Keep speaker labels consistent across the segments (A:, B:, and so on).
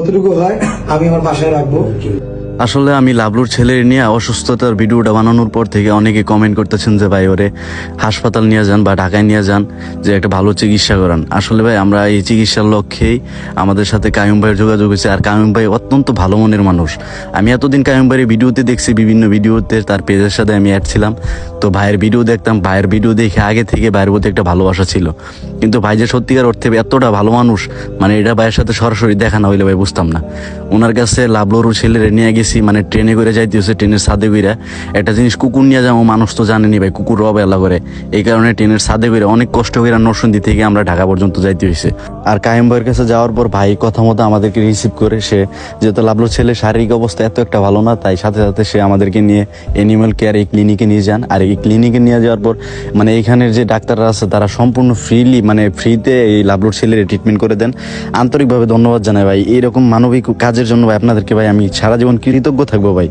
A: যতটুকু হয় আমি আমার বাসায় রাখব।
B: আসলে আমি লাবলুর ছেলের নিয়ে অসুস্থতার ভিডিওটা বানানোর পর থেকে অনেকে কমেন্ট করতেছেন যে, ভাই, ওরে হাসপাতাল নিয়ে যান বা ঢাকায় নিয়ে যান, যে একটা ভালো চিকিৎসা করান। আসলে ভাই, আমরা এই চিকিৎসার লক্ষ্যেই আমাদের সাথে কায়ুম ভাইয়ের যোগাযোগ হয়েছে। আর কায়ুম ভাই অত্যন্ত ভালো মনের মানুষ। আমি এতদিন কায়ুম ভাইয়ের ভিডিওতে দেখছি, বিভিন্ন ভিডিওতে তার পেজের সাথে আমি অ্যাড ছিলাম। তো ভাইয়ের ভিডিও দেখতাম, ভাইয়ের ভিডিও দেখে আগে থেকে ভাইয়ের প্রতি একটা ভালোবাসা ছিল। কিন্তু ভাই যে সত্যিকার অর্থে এতটা ভালো মানুষ মানে এটা ভাইয়ের সাথে সরাসরি দেখা না হইলে ভাই বুঝতাম না। ওনার কাছে লাভলোরু ছেলেরে নিয়ে গেছি মানে ট্রেনে করে যাইতে হচ্ছে ট্রেনের ছাদে কইরা। একটা জিনিস, কুকুর নিয়ে যাব মানুষ তো জানেনি ভাই, কুকুর অবেলা করে। এই কারণে ট্রেনের ছাদে করে অনেক কষ্ট করে নরসিংদী থেকে আমরা ঢাকা পর্যন্ত যাইতে হয়েছে আর কায়েম ভাইয়ের কাছে যাওয়ার পর ভাই কথা মতো আমাদেরকে রিসিভ করে, সে যেহেতু লাভলো ছেলে, শারীরিক অবস্থা এত একটা ভালো না, তাই সাথে সাথে সে আমাদেরকে নিয়ে অ্যানিমাল কেয়ার এই ক্লিনিকে নিয়ে যান। আর এই ক্লিনিকে নিয়ে যাওয়ার পর মানে এইখানের যে ডাক্তাররা আছে, তারা সম্পূর্ণ ফ্রিলি মানে ফ্রিতে এই লাভলোর ছেলের ট্রিটমেন্ট করে দেন। আন্তরিকভাবে ধন্যবাদ জানাই ভাই। এইরকম মানবিক কাজের জন্য ভাই আপনাদেরকে ভাই আমি সারা জীবন কৃতজ্ঞ থাকব ভাই।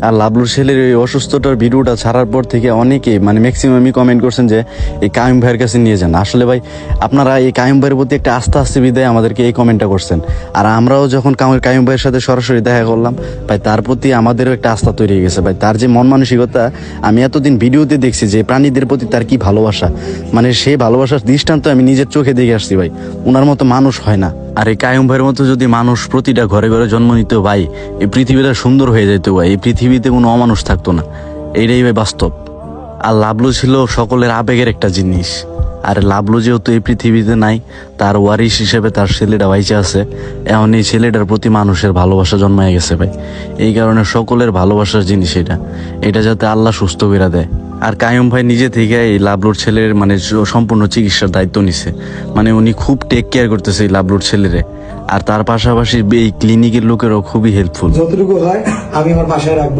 B: আর লাভলুর ছেলের এই অসুস্থতার ভিডিওটা ছাড়ার পর থেকে অনেকে মানে ম্যাক্সিমামই কমেন্ট করছেন যে, এই কায়ুম ভাইয়ের কাছে নিয়ে যান। আসলে ভাই, আপনারা এই কায়ুম ভাইয়ের প্রতি একটা আস্থা আসছে বিদায় আমাদেরকে এই কমেন্টটা করছেন। আর আমরাও যখন কাম- কায়ুম ভাইয়ের সাথে সরাসরি দেখা করলাম, ভাই, তার প্রতি আমাদেরও একটা আস্থা তৈরি হয়ে গেছে। ভাই, তার যে মন মানসিকতা, আমি এতদিন ভিডিওতে দেখছি যে, প্রাণীদের প্রতি তার কি ভালোবাসা। মানে সেই ভালোবাসার দৃষ্টান্ত আমি নিজের চোখে দেখে আসছি ভাই। ওনার মতো মানুষ হয় না। আর এই কায়ুম ভাইয়ের মতো যদি মানুষ প্রতিটা ঘরে ঘরে জন্ম নিত, ভাই, এই পৃথিবীটা সুন্দর হয়ে যেত, ভাই। এই পৃথিবীতে কোনো অমানুষ থাকতো না। এইটাই ভাই বাস্তব। আর লাভলু ছিল সকলের আবেগের একটা জিনিস। আর লাভলু যেহেতু এই পৃথিবীতে নাই, তার ওয়ারিশ হিসেবে তার ছেলেটা বাইচে আছে। এখন এই ছেলেটার প্রতি মানুষের ভালোবাসা জন্মায় গেছে, ভাই। এই কারণে সকলের ভালোবাসার জিনিস এটা। এটা যাতে আল্লাহ সুস্থ করে দেয়। আর কায়ুম ভাই নিজে থেকে এই লাভলুর ছেলের মানে সম্পূর্ণ চিকিৎসার দায়িত্ব নিছে। মানে উনি খুব টেক কেয়ার করতেছে এই লাভলুর ছেলেরে। আর তার পাশাপাশি এই ক্লিনিকের লোকেরও খুবই হেল্পফুল
A: যতটুকু হয়, আমি আমার বাসায় রাখব।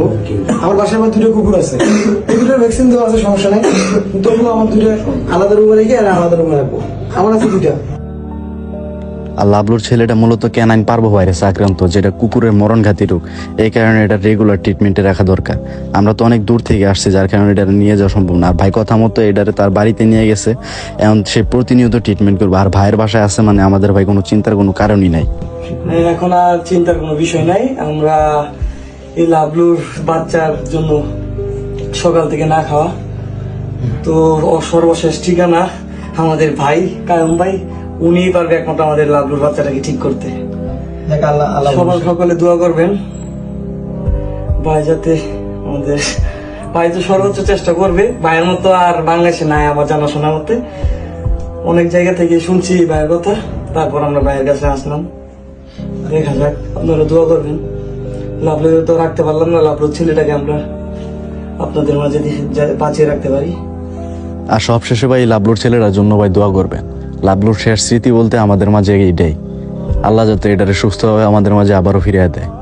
A: আমার বাসায় আমার দুটো কুকুর আছে। এই দুটোর ভ্যাকসিন দেওয়া আছে, সমস্যা নাই। তবুও আমার দুটো আলাদা রুমে রেখে আর আলাদা রুমে রাখব। আমার আছে দুটা।
B: আর লাভলুর ছেলেটা মূলত ক্যানাইন পারব ভাইরাসে আক্রান্ত, যেটা কুকুরের মরণঘাতী রোগ। এই কারণে এটা রেগুলার ট্রিটমেন্টে রাখা দরকার। আমরা তো অনেক দূর থেকে আসছি, যার কারণে এটা নিয়ে যাওয়া সম্ভব না। আর ভাই কথা মতো এটারে তার বাড়িতে নিয়ে গেছে, এখন সে প্রতিনিয়ত ট্রিটমেন্ট করবে। আর ভাইয়ের বাসায় আছে মানে আমাদের ভাই কোনো চিন্তার কোনো কারণই নাই।
C: এখন আর চিন্তার কোনো বিষয় নাই। আমরা এই লাভলুর বাচ্চার জন্য সকাল থেকে না খাওয়া। তো সর্বশেষ ঠিকানা আমাদের ভাই, কায়ম ভাই। উনিই পারবে একমাত্র আমাদের লাভলুর বাচ্চাটাকে ঠিক করতে।
A: দেখ আল্লাহ আল্লাহ
C: সবাই সকলে দোয়া করবেন। ভাই যাতে আমাদের ভাই তো সর্বোচ্চ চেষ্টা করবে। ভাইয়ের মতো আর বাংলাদেশে নাই আমার জানাশোনা মতে। অনেক জায়গা থেকে শুনছি ভাইয়ের কথা। তারপর আমরা ভাইয়ের কাছে আসলাম। দেখা যাক আপনারা দোয়া করবেন। লাভলু তো রাখতে পারলাম না লাভলুর ছেলেটাকে আমরা আপনাদের মাঝে দিয়ে- বাঁচিয়ে রাখতে পারি।
B: আর সবশেষে ভাই লাভলুর ছেলেরা জন্য ভাই দোয়া করবেন। লাভলুর শেষ স্মৃতি বলতে আমাদের মাঝে এইটাই। আল্লাহ যাতে এটারে সুস্থভাবে আমাদের মাঝে আবারও ফিরিয়ে দেয়।